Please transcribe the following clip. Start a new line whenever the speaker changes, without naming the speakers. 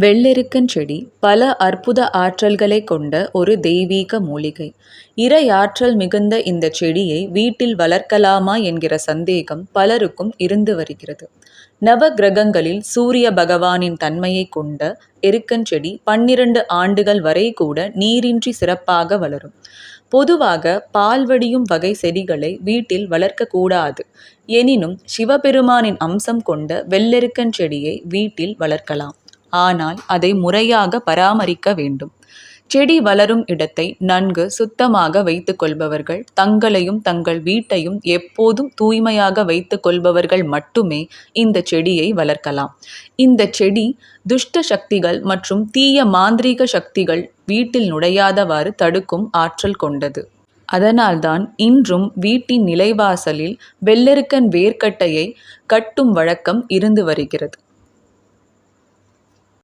வெள்ளெருக்கன் செடி பல அற்புத ஆற்றல்களைக் கொண்ட ஒரு தெய்வீக மூலிகை. இறையாற்றல் மிகுந்த இந்தச் செடியை வீட்டில் வளர்க்கலாமா என்கிற சந்தேகம் பலருக்கும் இருந்து வருகிறது. நவ கிரகங்களில் சூரிய பகவானின் தன்மையைக் கொண்ட எருக்கன் செடி பன்னிரண்டு ஆண்டுகள் வரை கூட நீரின்றி சிறப்பாக வளரும். பொதுவாக பால் வடியும் வகை செடிகளை வீட்டில் வளர்க்கக்கூடாது எனினும் சிவபெருமானின் அம்சம் கொண்ட வெள்ளெருக்கன் செடியை வீட்டில் வளர்க்கலாம். ஆனால் அதை முறையாக பராமரிக்க வேண்டும். செடி வளரும் இடத்தை நன்கு சுத்தமாக வைத்துக் கொள்பவர்கள் தங்களையும் தங்கள் வீட்டையும் எப்போதும் தூய்மையாக வைத்துக் கொள்பவர்கள் மட்டுமே இந்த செடியை வளர்க்கலாம். இந்த செடி துஷ்ட சக்திகள் மற்றும் தீய மாந்திரீக சக்திகள் வீட்டில் நுழையாதவாறு தடுக்கும் ஆற்றல் கொண்டது. அதனால்தான் இன்றும் வீட்டின் நிலைவாசலில் வெள்ளெருக்கன் வேர்க்கட்டையை கட்டும் வழக்கம் இருந்து வருகிறது.